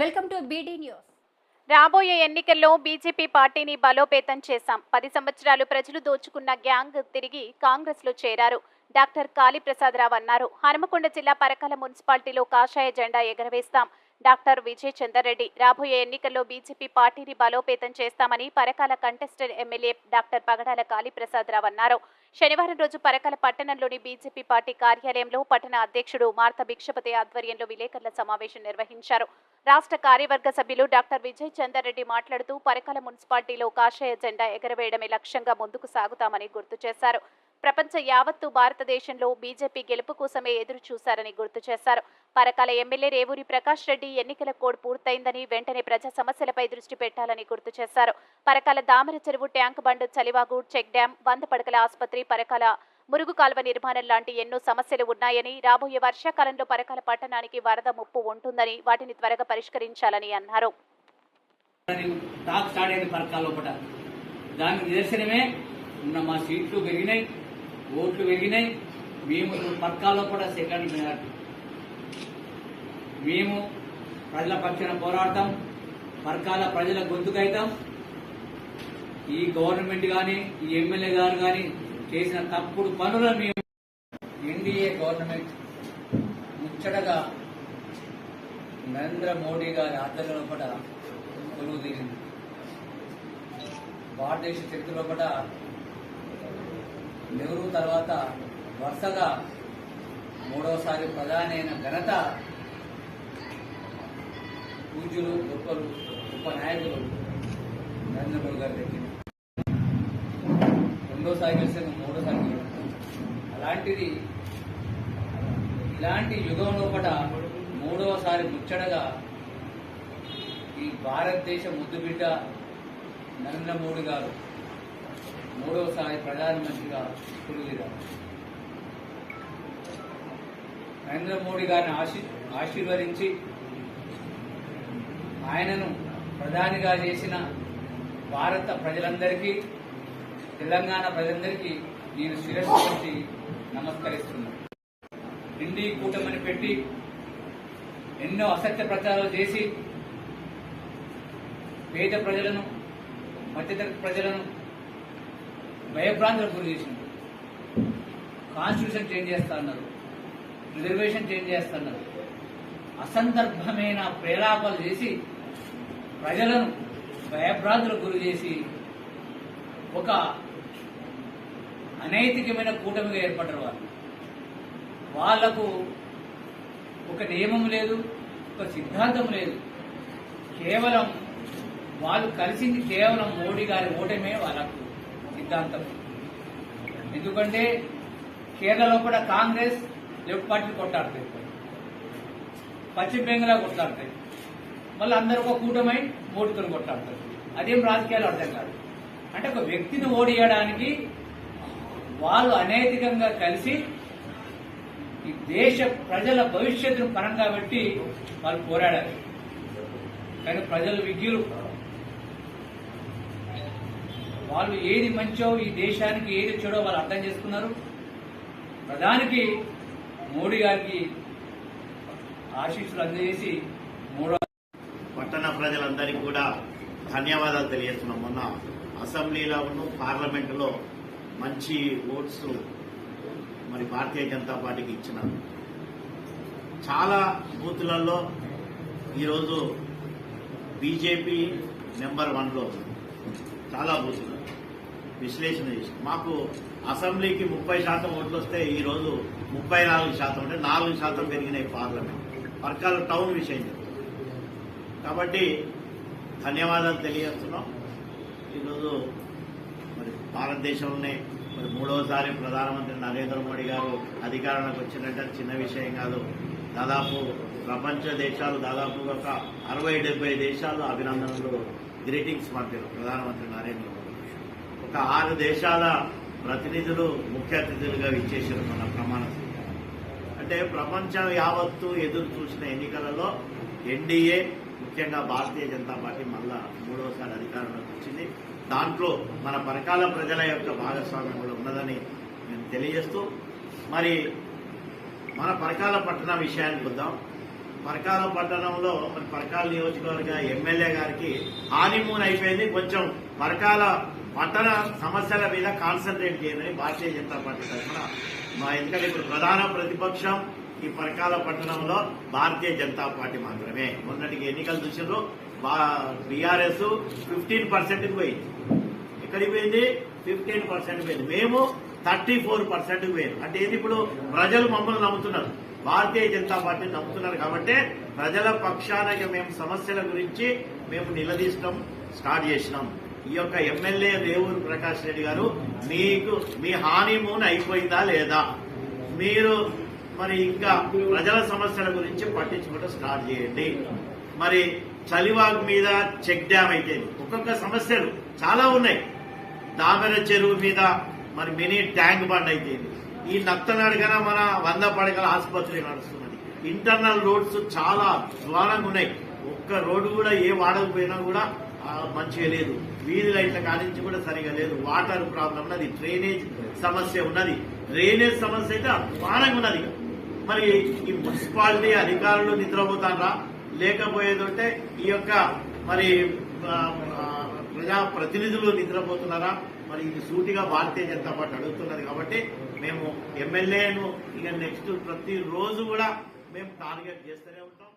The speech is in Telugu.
Welcome to beedi news. రాబోయే ఎన్నికల్లో బీజేపీ పార్టీని బలోపేతం చేశాం. పది సంవత్సరాలు ప్రజలు దోచుకున్న గ్యాంగ్ తిరిగి కాంగ్రెస్లో చేరారు. డాక్టర్ కాళీప్రసాదరావు అన్నారు. హనుమకొండ జిల్లా పరకాల మున్సిపాలిటీలో కాషాయ జెండా ఎగరవేస్తాం. డాక్టర్ విజయ్ చందర్రెడ్డి రాబోయే ఎన్నికల్లో బీజేపీ పార్టీని బలోపేతం చేస్తామని Parakala contested MLA doctor Pagadala Kaliprasadarao అన్నారు. శనివారం రోజు పరకాల పట్టణంలోని బీజేపీ పార్టీ కార్యాలయంలో పట్టణ అధ్యక్షుడు మార్త భిక్షపతి ఆధ్వర్యంలో విలేకరుల సమావేశం నిర్వహించారు. రాష్ట్ర కార్యవర్గ సభ్యులు డాక్టర్ విజయ్ చందర్రెడ్డి మాట్లాడుతూ పరకాల మున్సిపాలిటీలో కాషాయ జెండా ఎగరవేయడమే లక్ష్యంగా ముందుకు సాగుతామని గుర్తు చేశారు. ప్రపంచ యావత్తు భారతదేశంలో బీజేపీ గెలుపు కోసమే ఎదురు చూశారని గుర్తు చేశారు. పరకాల ఎమ్మెల్యే రేవూరి ప్రకాష్ రెడ్డి ఎన్నికల కోడ్ పూర్తయిందని వెంటనే ప్రజా సమస్యలపై దృష్టి పెట్టాలని గుర్తు చేశారు. పరకాల దామర చెరువు tank bund Chalivagu check dam వంద పడకల ఆసుపత్రి పరకాల మురుగు కాల్వ నిర్మాణం లాంటి ఎన్నో సమస్యలు ఉన్నాయని రాబోయే వర్షాకాలంలో పరకాల పట్టణానికి వరద ముప్పు ఉంటుందని వాటిని త్వరగా పరిష్కరించాలని అన్నారు. దాని నిదర్శనమే మా సీట్లు పెరిగినాయి ఓట్లు పెరిగినాయి మేము పథకాల్లో కూడా సెకండ్ మెజార్టీ. మేము ప్రజల పక్షాన పోరాడతాం. పర్కాల ప్రజల గొంతుకైతాం. ఈ గవర్నమెంట్ కానీ ఈ ఎమ్మెల్యే గారు కానీ చేసిన తప్పుడు పనులను మేము ఎన్డీఏ గవర్నమెంట్ ముచ్చటగా నరేంద్ర మోడీ గారి ఆధ్వర్యంలో కూడా కొలువు తీరింది భారతదేశ చరిత్రలో కూడా నెహ్రూ తర్వాత వరుసగా మూడవసారి ప్రధాని అయిన ఘనత పూజలు గొప్పలు గొప్ప నాయకులు నరేంద్ర మోడీ గారు దక్కింది రెండోసారి గెలిచిన మూడోసారి అలాంటిది ఇలాంటి యుగం లోపల మూడవసారి ముచ్చటగా ఈ భారతదేశ ముద్దుబిడ్డ నరేంద్ర మోడీ గారు మూడవసారి ప్రధానమంత్రిగా కొలువుదీరారు నరేంద్ర మోడీ గారిని ఆశీ ఆశీర్వదించి ఆయనను ప్రధానిగా చేసిన భారత ప్రజలందరికీ తెలంగాణ ప్రజలందరికీ నేను శిరస్సు పెట్టి నమస్కరిస్తున్నాను. ఇండి కూటమిని పెట్టి ఎన్నో అసత్య ప్రచారాలు చేసి పేద ప్రజలను మధ్యతరగతి ప్రజలను భయభ్రాంతులకు గురి చేసింది. కాన్స్టిట్యూషన్ చేంజ్ చేస్తా అన్నారు. రిజర్వేషన్ చేంజ్ చేస్తున్నారు అసందర్భమైన ప్రేలాపాలు చేసి ప్రజలను భయభ్రాంతులకు గురి చేసి ఒక అనైతికమైన కూటమిగా ఏర్పడ్డారు వాళ్ళు. వాళ్ళకు ఒక నియమం లేదు ఒక సిద్ధాంతం లేదు. కేవలం వాళ్ళు కలిసింది కేవలం మోడీ గారి ఓటమే వాళ్ళకు. సిద్ధాంతం. ఎందుకంటే కేరళలో కూడా కాంగ్రెస్ లెఫ్ట్ పార్టీ కొట్లాడుతాయి పశ్చిమ బెంగాల్ కొట్లాడతాయి మళ్ళీ అందరూ ఒక కూటమై మోడీతో కొట్లాడతారు అదేం రాజకీయాలు అర్థం కాదు. అంటే ఒక వ్యక్తిని ఓడియడానికి వాళ్ళు అనైతికంగా కలిసి ఈ దేశ ప్రజల భవిష్యత్తును పరంగా పెట్టి వాళ్ళు పోరాడారు కానీ ప్రజలు విజ్ఞులు వాళ్ళు ఏది మంచో ఈ దేశానికి ఏది చెడో వాళ్ళు అర్థం చేసుకున్నారు. ప్రధానికి మోడీ గారికి ఆశీస్సులు అందజేసి మూడో పట్టణ ప్రజలందరికీ కూడా ధన్యవాదాలు తెలియజేస్తున్నాం. మొన్న అసెంబ్లీలో పార్లమెంటులో మంచి ఓట్స్ మరి భారతీయ జనతా పార్టీకి ఇచ్చిన చాలా బూత్లలో ఈరోజు బీజేపీ నెంబర్ వన్లో ఉంది. చాలా బూతులు విశ్లేషణ చేసి. మాకు అసెంబ్లీకి ముప్పై శాతం ఓట్లు వస్తే ఈరోజు ముప్పై నాలుగు శాతం అంటే నాలుగు శాతం పెరిగినాయి పార్లమెంట్. వర్గాల టౌన్ విషయం కాబట్టి ధన్యవాదాలు తెలియజేస్తున్నాం. ఈరోజు మరి భారతదేశంలోనే మరి మూడవసారి ప్రధానమంత్రి నరేంద్ర మోడీ గారు అధికారంలోకి వచ్చినట్టు చిన్న విషయం కాదు. దాదాపు ప్రపంచ దేశాలు దాదాపు ఒక అరవై డెబ్బై దేశాలు అభినందనలు గ్రీటింగ్స్ పంపారు ప్రధానమంత్రి నరేంద్ర మోదీ ఒక ఆరు దేశాల ప్రతినిధులు ముఖ్య అతిథులుగా ఇచ్చేసారు మన ప్రమాణ అంటే ప్రపంచం యావత్తు ఎదురు చూసిన ఎన్నికలలో ఎన్డీఏ ముఖ్యంగా భారతీయ జనతా పార్టీ మళ్ళా మూడవసారి అధికారంలోకి వచ్చింది. దాంట్లో మన పరకాల ప్రజల యొక్క భాగస్వామ్యం కూడా ఉన్నదని మేము తెలియజేస్తూ మరి మన పరకాల పట్టణ విషయానికి వద్దాం. పరకాల పట్టణంలో మన పరకాల నియోజకవర్గ ఎమ్మెల్యే గారికి హానిమూన్ అయిపోయింది. కొంచెం పరకాల పట్టణ సమస్యల మీద కాన్సన్ట్రేట్ చేయని భారతీయ జనతా పార్టీ తరఫున మా ఎందుకంటే ఇప్పుడు ప్రధాన ప్రతిపక్షం ఈ పరకాల పట్టణంలో భారతీయ జనతా పార్టీ మాత్రమే. మొన్నటికి ఎన్నికలు చూసినారు బీఆర్ఎస్ ఫిఫ్టీన్ పర్సెంట్ పోయింది. ఎక్కడికి పోయింది? ఫిఫ్టీన్ పర్సెంట్ పోయింది. మేము థర్టీ ఫోర్ పర్సెంట్ వేరు. అంటే ఏది ఇప్పుడు? ప్రజలు మమ్మల్ని నమ్ముతున్నారు. భారతీయ జనతా పార్టీ నమ్ముతున్నారు కాబట్టి ప్రజల పక్షాన మేము సమస్యల గురించి మేము నిలదీస్తాం స్టార్ట్ చేసినాం. ఈ యొక్క ఎమ్మెల్యే రేవూరు ప్రకాష్ రెడ్డి గారు మీకు మీ హానిమూన్ అయిపోయిందా లేదా? మీరు మరి ఇంకా ప్రజల సమస్యల గురించి పట్టించుకోవడం స్టార్ట్ చేయండి. మరి చలివాగ్ మీద చెక్ డ్యామ్ అయితే ఒక్కొక్క సమస్యలు చాలా ఉన్నాయి. దామెర చెరువు మీద మరి మినీ ట్యాంక్ బండ్ అయిపోయింది. ఈ నత్తనాడుగా మన వంద పడకల ఆసుపత్రి నడుస్తున్నది. ఇంటర్నల్ రోడ్స్ చాలా ద్వారంగా ఉన్నాయి. ఒక్క రోడ్డు కూడా ఏ వాడకపోయినా కూడా మంచిగా లేదు. వీధి లైట్ల కానించి కూడా సరిగా లేదు. వాటర్ ప్రాబ్లం ఉన్నది డ్రైనేజ్ సమస్య ఉన్నది. డ్రైనేజ్ సమస్య అయితే అధ్వానంగా ఉన్నది. మరి ఈ మున్సిపాలిటీ అధికారులు నిద్రపోతారా? లేకపోయేదంటే ఈ యొక్క మరి ప్రజా ప్రతినిధులు నిద్రపోతున్నారా? మరి ఇది సూటిగా భారతీయ జనతా పార్టీ అడుగుతున్నది కాబట్టి మేము ఎమ్మెల్యేను ఇక నెక్స్ట్ ప్రతి రోజు కూడా మేము టార్గెట్ చేస్తూనే ఉంటాం.